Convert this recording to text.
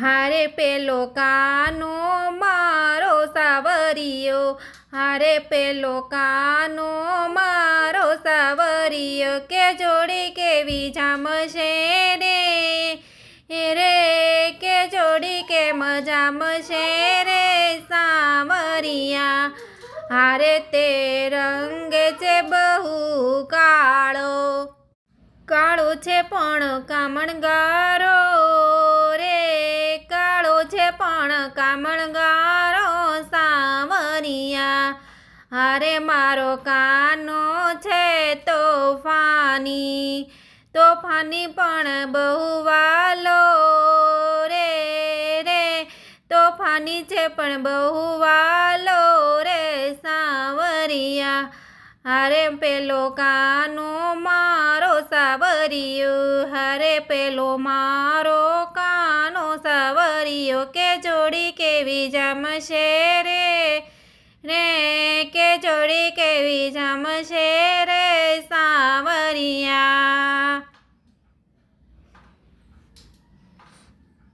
હારે પેલો કાનો મારો સાવરિયો. હારે પેલો કાનો મારો સાવરિયો. કે જોડી કેવી જામશે રે? રે, કે જોડી કે મજામશે રે સાવરિયા હારે તે રંગે છે બહુ કાળો. કાળો છે પણ કામણગારો પણ કામણગારો સાવરિયા. હારે મારો કાનો છે તોફાની. તોફાની પણ બહુ વાલો રે રે. તોફાની છે પણ બહુ વાલો રે સાવરિયા. હારે પેલો કાનો મારો સાવરિયો. હારે પેલો મારો કે જોડી કેવી જમશે રે? રે કે જોડી કેવી જમશે રે?